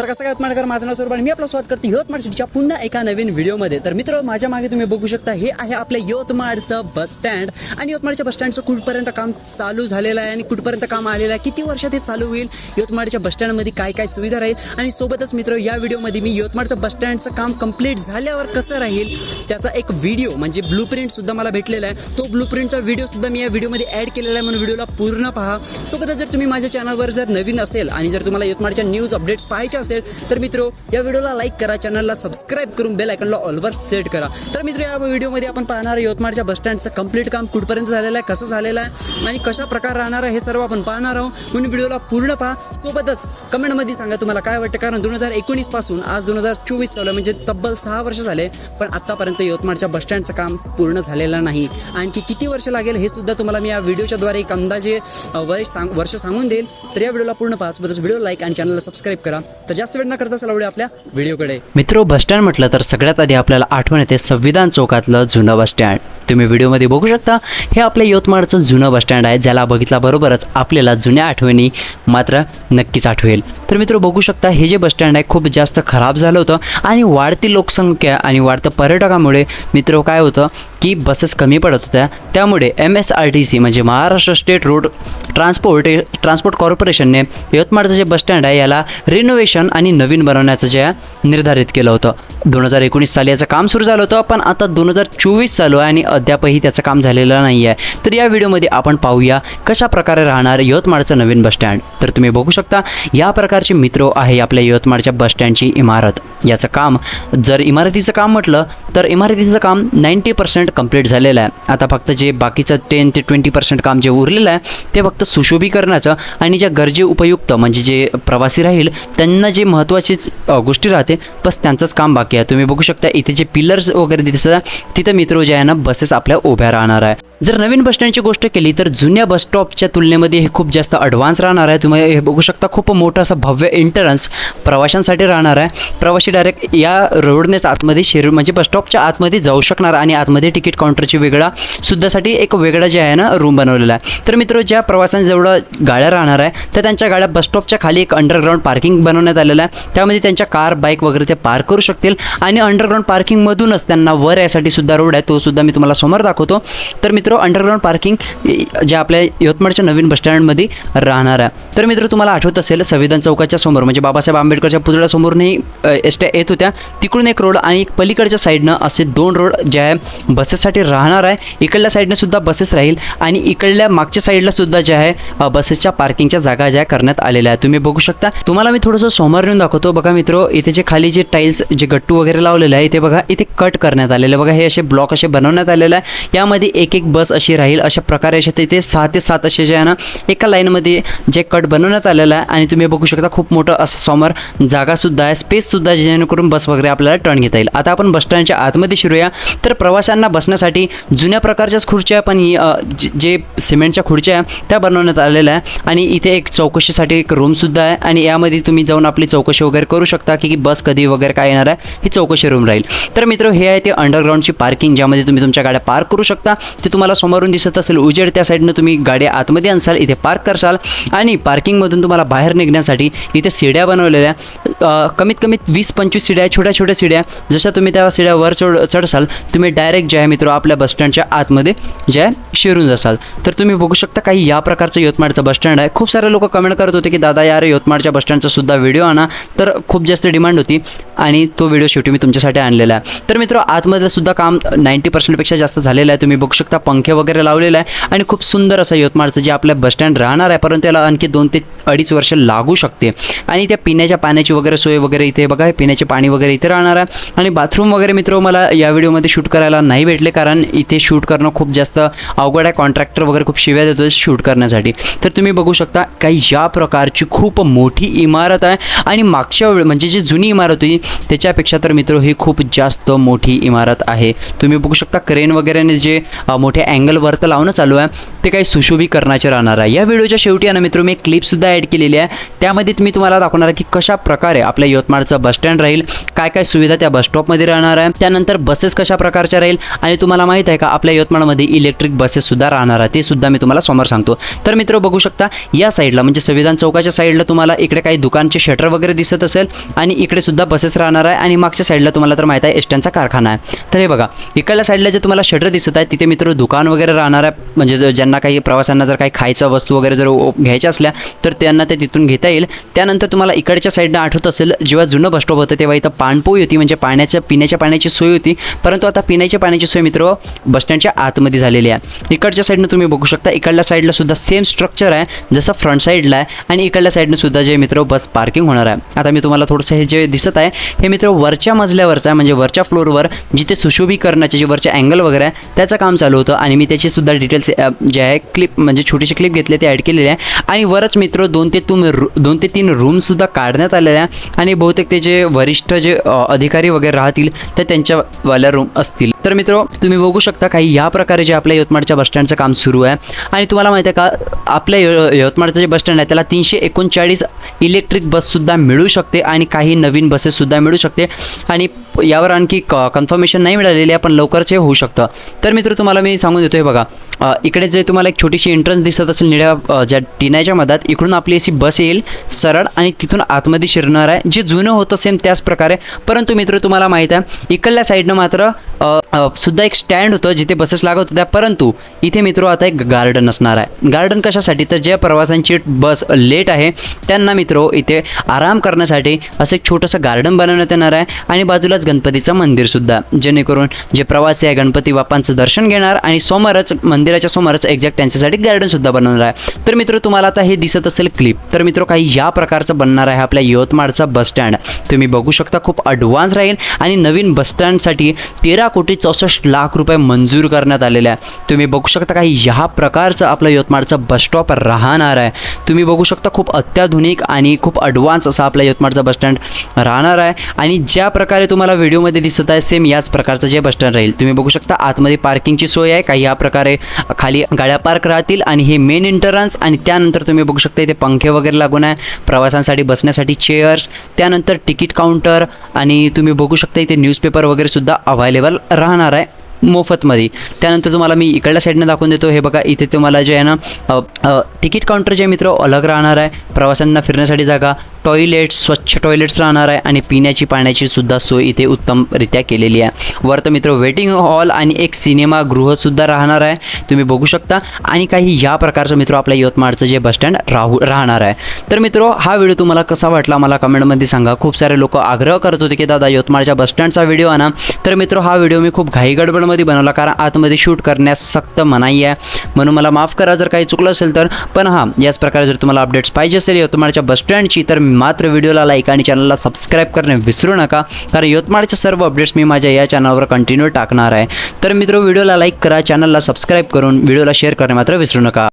तर कसं काय यवतमाळकर माझं नाव स्वरूप आणि मी आपला स्वागत करतो यवतमाळ सिटीच्या पुन्हा एका नवीन व्हिडिओमध्ये. तर मित्र माझ्या मागे तुम्ही बघू शकता हे आहे आपल्या यवतमाळचं बस स्टँड आणि यवतमाळच्या बस स्टँडचं कुठपर्यंत काम चालू झालेलं आहे आणि कुठपर्यंत काम आलेलं आहे किती वर्षात हे चालू होईल? यवतमाळच्या बस स्टँडमध्ये काय काय सुविधा राहील? आणि सोबतच मित्र या व्हिडिओमध्ये मी यवतमाळचं बस स्टँडचं काम कंप्लीट झाल्यावर कसं राहील? त्याचा एक व्हिडिओ म्हणजे ब्लू प्रिंटसुद्धा मला भेटलेला आहे. तो ब्लू प्रिंटचा व्हिडिओ सुद्धा मी या व्हिडिओमध्ये ॲड केलेला आहे म्हणून व्हिडिओला पूर्ण पहा. सोबतच जर तुम्ही माझ्या चॅनलवर जर नवीन असेल आणि जर तुम्हाला यवतमाळच्या न्यूज अपडेट्स पाहायचे असेल तर मित्र या व्हिडिओला लाईक करा चॅनलला सबस्क्राईब करून बेल आयकॉनला ऑलवर सेट करा. तर मित्र या व्हिडिओमध्ये आपण पाहणार यवतमाळच्या बस स्टँडचं कंप्लीट काम कुठपर्यंत झालेलं आहे कसं झालेलं आहे आणि कशा प्रकार राहणार आहे हे सर्व आपण पाहणार आहोत. म्हणून व्हिडिओला पूर्ण पहा. सोबतच कमेंटमध्ये सांगा तुम्हाला काय वाटतं कारण दोन हजार एकोणीसपासून आज दोन हजार चोवीस चालू म्हणजे तब्बल सहा वर्ष झाले पण आत्तापर्यंत यवतमाळच्या बस स्टँडचं काम पूर्ण झालेलं नाही. आणखी किती वर्ष लागेल हे सुद्धा तुम्हाला मी या व्हिडिओच्या द्वारे एक अंदाजे वय सांग वर्ष सांगून देईल. तर या व्हिडिओला पूर्ण पहा. सोबतच व्हिडिओ लाईक आणि चॅनलला सबस्क्राईब करा. तर जास्त वेळ न करता चला आपल्या व्हिडिओकडे. मित्रो बस स्टँड म्हटलं तर सगळ्यात आधी आपल्याला आठवण येते संविधान चौकातलं जुनं बस स्टँड. तुम्ही व्हिडिओमध्ये बघू शकता हे आपल्या यवतमाळचं जुनं बस स्टँड आहे ज्याला बघितल्याबरोबरच आपल्याला जुन्या आठवणी मात्र नक्कीच आठवेल. तर मित्र बघू शकता हे जे बस स्टँड आहे खूप जास्त खराब झालं होतं आणि वाढती लोकसंख्या आणि वाढतं पर्यटकामुळे मित्र काय होतं की बसेस कमी पडत होत्या. त्यामुळे M S R T C म्हणजे Maharashtra state road transport transport कॉर्पोरेशनने यवतमाळचं जे बस स्टँड आहे याला रिनोव्हेशन आणि नवीन बनवण्याचं जे आहे निर्धारित केलं होतं. दोन हजार एकोणीस साली याचं काम सुरू झालं होतं पण आता दोन हजार चोवीस चालू आहे आणि अद्यापही त्याचं काम झालेलं नाही आहे. तर या व्हिडिओमध्ये आपण पाहूया कशा प्रकारे राहणार यवतमाळचं नवीन बस स्टँड. तर तुम्ही बघू शकता या प्रकारचे मित्र आहे आपल्या यवतमाळच्या बस स्टँडची इमारत. याचं काम जर इमारतीचं काम म्हटलं तर इमारतीचं काम नाईंटी पर्सेंट कंप्लीट झालेलं आहे. आता फक्त जे बाकीचं टेन ते ट्वेंटी पर्सेंट काम जे उरलेलं आहे ते फक्त सुशोभीकरणाचं आणि ज्या गरजे उपयुक्त म्हणजे जे प्रवासी राहील त्यांना जे महत्त्वाचीच गोष्टी राहते बस त्यांचंच काम बाकी आहे. तुम्ही बघू शकता इथे जे पिलर्स वगैरे दिसत तिथं मित्र जे आहे ना बसेस आपल्या उभ्या राहणार आहे. जर नवीन बस स्टँडची गोष्ट केली तर जुन्या बस स्टॉपच्या तुलनेमध्ये हे खूप जास्त ॲडव्हान्स राहणार आहे. तुम्ही हे बघू शकता खूप मोठं असं भव्य एंट्रन्स प्रवाशांसाठी राहणार आहे. प्रवाशी डायरेक्ट या रोडनेच आतमध्ये शिर म्हणजे बस स्टॉपच्या आतमध्ये जाऊ शकणार आणि आतमध्ये तिकीट काउंटरची वेगळा सुद्धासाठी एक वेगळा जे आहे ना रूम बनवलेला आहे. तर मित्र ज्या प्रवाशांजवळ गाड्या राहणार आहे तर त्यांच्या गाड्या बस स्टॉपच्या खाली एक अंडरग्राऊंड पार्किंग बनवण्यात आलेलं आहे. त्यामध्ये त्यांच्या कार बाईक वगैरे ते पार्क करू शकतील. आणि अंडरग्राऊंड पार्किंगमधूनच त्यांना वर यासाठी सुद्धा रोड आहे. तो सुद्धा मी तुम्हाला समोर दाखवतो. तर मित्र अंडरग्राऊंड पार्किंग जे आपल्या यवतमाळच्या नवीन बस स्टँडमध्ये राहणार आहे. तर मित्र तुम्हाला आठवत असेल संविधान चौकाच्या समोर म्हणजे बाबासाहेब आंबेडकरच्या पुतळ्यासमोरही एस ट्या येत होत्या. तिकडून एक रोड आणि एक पलीकडच्या साईडनं असे दोन रोड जे आहे बसेससाठी राहणार आहे. इकडल्या साईडनं सुद्धा बसेस राहील आणि इकडल्या मागच्या साईडला सुद्धा जे आहे बसेसच्या पार्किंगच्या जागा ज्या करण्यात आलेल्या आहेत. तुम्ही बघू शकता. तुम्हाला मी थोडंसं समोर येऊन दाखवतो. बघा मित्र इथे जे खाली जे टाईल्स जे गट्टू वगैरे लावलेलं आहे. इथे बघा इथे कट करण्यात आलेलं आहे. बघा हे असे ब्लॉक असे बनवण्यात आलेलं आहे. यामध्ये एक एक बस अशी राहील. अशा प्रकारे असे तिथे सहा ते सात असे जे आहे ना एका लाईनमध्ये जे कट बनवण्यात आलेलं आहे. आणि तुम्ही बघू शकता खूप मोठं असं समोर जागासुद्धा आहे. स्पेससुद्धा जेणेकरून बस वगैरे आपल्याला टर्न घेता येईल. आता आपण बस स्टँडच्या आतमध्ये शिरूया. तर प्रवाशांना बसण्यासाठी जुन्या प्रकारच्याच खुर्च्या पण ही, जे- जे सिमेंटच्या खुर्च्या आहे त्या बनवण्यात आलेल्या आहे. आणि इथे एक चौकशीसाठी एक रूमसुद्धा आहे. आणि यामध्ये तुम्ही जाऊन आपली चौकशी वगैरे करू शकता की की बस कधी वगैरे काय येणार आहे. ही चौकशी रूम राहील. तर मित्र हे आहे ते अंडरग्राऊंडची पार्किंग ज्यामध्ये तुम्ही तुमच्या गाड्या पार्क करू शकता. ते तुम्हाला समोरून दिसत असेल उजेड त्या साईडनं तुम्ही गाड्या आतमध्ये आणसाल इथे पार्क करसाल. आणि पार्किंगमधून तुम्हाला बाहेर निघण्यासाठी इथे शिड्या बनवलेल्या कमीत कमीत वीस पंचवीस शिड्या छोट्या छोट्या शिड्या जशा तुम्ही त्या शिड्यावर चढ चढसाल तुम्ही डायरेक्ट जे आहे मित्र आपल्या बसस्टँडच्या आतमध्ये जे आहे शिरून जासाल. तर तुम्ही बघू शकता काही या प्रकारचं यवतमाळचं बस स्टँड आहे. खूप सारे लोक कमेंट करत होते की दादा यार यवतमाळच्या बसस्टँडचा सुद्धा व्हिडिओ आणा. तर खूप जास्त डिमांड होती आणि तो व्हिडिओ शेवटी मी तुमच्यासाठी आणलेला आहे. तर मित्र आतमध्ये सुद्धा काम नाईंटी पर्सेंटपेक्षा जास्त झालेलं आहे. तुम्ही बघू शकता पंखे वगैरे लावलेले आहे. आणि खूप सुंदर असं यवतमाळचं जे आपलं बस स्टँड राहणार आहे परंतु त्याला आणखी दोन ते अडीच वर्ष लागू शकते. आणि त्या पिण्याच्या पाण्याची वगैरे सोय वगैरे इथे बघा हे पिण्याचे पाणी वगैरे इथे राहणार आहे. आणि बाथरूम वगैरे मित्र मला या व्हिडिओमध्ये शूट करायला नाही भेटले कारण इथे शूट करणं खूप जास्त अवघड आहे. कॉन्ट्रॅक्टर वगैरे खूप शिव्या देतो शूट करण्यासाठी. तर तुम्ही बघू शकता काही या प्रकारची खूप मोठी इमारत आहे. आणि मागच्या वेळ म्हणजे जी जुनी इमारत इमारत होती त्याच्यापेक्षा तर मित्र ही खूप जास्त मोठी इमारत आहे. तुम्ही बघू शकता क्रेन वगैरेने जे मोठ्या मोठे अँगल लावणं चालू आहे ते काही सुशोभीकरणाचे राहणार आहे. या व्हिडिओच्या शेवटी आहे ना मित्र मी एक क्लिपसुद्धा ॲड केलेली आहे. त्यामध्ये मी तुम्हाला दाखवणार आहे की कशा प्रकारे आपल्या यवतमाळचं बस स्टँड राहील काय काय सुविधा त्या बस स्टॉपमध्ये राहणार आहे त्यानंतर बसेस कशा प्रकारच्या राहील आणि तुम्हाला माहीत आहे का आपल्या यवतमाळमध्ये इलेक्ट्रिक बसेससुद्धा राहणार आहे ते सुद्धा मी तुम्हाला समोर सांगतो. तर मित्र बघू शकता या साईडला म्हणजे संविधान चौकाच्या साईडला तुम्हाला इकडे काही दुकानचे शटर वगैरे दिसत असेल आणि इकडे सुद्धा बसेस राहणार आहे आणि मागच्या साईडला तुम्हाला तर माहीत आहे एसट्यांचा कारखाना आहे. तर हे बघा इकडल्या साईडला जे तुम्हाला शटर दिसत आहे तिथे मित्र दुकान वगैरे राहणार आहे. म्हणजे ज्यांना काही प्रवाशांना जर काही खायचं वस्तू वगैरे जर घ्यायच्या असल्या तर त्यांना ते तिथून घेता येईल. त्यानंतर तुम्हाला इकडच्या साईडनं आठवत असेल जेव्हा जुनं बस स्टॉप होतं तेव्हा इथं पाणपोई होती. म्हणजे पाण्याच्या पिण्याच्या पाण्याची सोय होती. परंतु आता पिण्याच्या पाण्याची सोय मित्र बसस्टँडच्या आतमध्ये झालेली आहे. इकडच्या साईडनं तुम्ही बघू शकता इकडल्या साईडला सुद्धा सेम स्ट्रक्चर आहे जसं फ्रंट साईडला आहे. आणि इकडल्या साईडनं सुद्धा जे मित्र बस पार्किंग होणार आहे. आता मी तुम्हाला थोडंसं हे जे दिसत आहे हे मित्र वरच्या मजल्यावरचा आहे म्हणजे वरच्या फ्लोअरवर जिथे सुशोभीकरणाचे जे वरचे अँगल वगैरे आहे त्याचं काम चालू होतं. आणि मी त्याची सुद्धा डिटेल्स जे आहे क्लिप म्हणजे छोटीशी क्लिप घेतली ते ॲड केलेली आहे. आणि वरच मित्र दोन ते तुम रू दोन ते तीन रूमसुद्धा काढण्यात आलेल्या आहे. आणि बहुतेक ते जे वरिष्ठ जे अधिकारी वगैरे राहतील ते त्यांच्यावाल्या रूम असतील. तर मित्र तुम्ही बघू शकता काही या प्रकारे जे आपल्या यवतमाळच्या बसस्टँडचं काम सुरू आहे. आणि तुम्हाला माहिती आहे का आपल्या यवतमाळचं जे बसस्टँड आहे त्याला तीनशे एकोणचाळीस इलेक्ट्रिक बससुद्धा मिळू शकते. आणि काही नवीन बसेससुद्धा मिळू शकते. आणि यावर आणखी क कन्फर्मेशन नाही मिळालेली आहे पण लवकरच हे होऊ शकतं. तर मित्र तुम्हाला मी सांगून देतो हे बघा इकडे जे तुम्हाला एक छोटीशी एंट्रन्स दिसत असेल निळ्या ज्या टिनाच्या मधात इकडून आपली अशी बस येईल सरळ आणि तिथून आतमध्ये शिरणार आहे. जे जुनं होतं सेम त्याच प्रकारे. परंतु मित्र तुम्हाला माहीत आहे इकडल्या साईडनं मात्र सुद्धा एक स्टँड होतं जिथे बसेस लागत होत्या. परंतु इथे मित्र आता एक गार्डन असणार आहे. गार्डन कशासाठी? तर ज्या प्रवाशांची बस लेट आहे त्यांना मित्र इथे आराम करण्यासाठी असं एक छोटंसं गार्डन बनवण्यात येणार आहे. आणि बाजूलाच गणपतीचं मंदिरसुद्धा जेणेकरून जे प्रवासी आहे गणपती बाप्पांचं दर्शन घेणार आणि समोरच मंदिराच्या समोरच एक्झॅक्ट त्यांच्यासाठी गार्डनसुद्धा बनवणार आहे. तर मित्र तुम्हाला आता हे दिसत असेल क्लिप तर मित्र काही या प्रकारचं बनणार आहे आपल्या यवतमाळचा बसस्टँड तुम्ही बघू शकता खूप अडव्हान्स राहील. आणि नवीन बसस्टँडसाठी तेरा कोटी चौसष्ट लाख रुपये मंजूर करण्यात आलेले आहे. तुम्ही बघू शकता काही ह्या प्रकारचं आपलं यवतमाळचं बसस्टॉप राहणार आहे. तुम्ही बघू शकता खूप अत्याधुनिक आणि खूप अडव्हान्स असा आपला यवतमाळचा बसस्टँड राहणार आहे. आणि ज्या प्रकारे तुम्हाला व्हिडिओमध्ये दिसत आहे सेम याच प्रकारचं जे बसस्टँड राहील. तुम्ही बघू शकता आतमध्ये पार्किंगची सोय आहे. काही या प्रकारे खाली गाड्या पार्क राहतील आणि हे मेन एंटरन्स आणि त्यानंतर तुम्ही बघू शकता इथे पंखे वगैरे लागून आहे. प्रवासांसाठी बसण्यासाठी चेअर्स त्यानंतर तिकीट काउंटर आणि तुम्ही बघू शकता इथे न्यूजपेपर वगैरे सुद्धा अवेलेबल राहणार आहे. मोफतमध्ये. त्यानंतर तुम्हाला मी इकडल्या साईडनं दाखवून देतो. हे बघा इथे तुम्हाला जे आहे ना तिकीट काउंटर जे मित्र अलग राहणार आहे. प्रवाशांना फिरण्यासाठी जागा. टॉयलेट्स स्वच्छ टॉयलेट्स राहणार आहे आणि पिण्याची पाण्याची सुद्धा सोय इथे उत्तमरित्या केलेली आहे. वर तर मित्र वेटिंग हॉल आणि एक सिनेमागृहसुद्धा राहणार आहे. तुम्ही बघू शकता. आणि काही या प्रकारचं मित्र आपल्या यवतमाळचं जे बस स्टँड राहू राहणार आहे. तर मित्र हा व्हिडिओ तुम्हाला कसा वाटला मला कमेंटमध्ये सांगा. खूप सारे लोक आग्रह करत होते की दादा यवतमाळच्या बसस्टँडचा व्हिडिओ आणा. तर मित्र हा व्हिडिओ मी खूप घाईगडबड गडबडमध्ये बनवला कारण आतमध्ये शूट करण्यास सक्त मनाई आहे. म्हणून मला माफ करा जर काही चुकलं असेल तर. पण हां याच प्रकारे जर तुम्हाला अपडेट्स पाहिजे असेल यवतमाळच्या बसस्टँडची तर मात्र व्हिडिओला लाईक आणि चॅनलला सबस्क्राईब करणे विसरू नका. कारण यवतमाळचे सर्व अपडेट्स मी माझ्या या चॅनलवर कंटिन्यू टाकणार आहे. तर मित्र व्हिडिओला लाईक करा चॅनलला सबस्क्राईब करून व्हिडिओला शेअर करणे मात्र विसरू नका.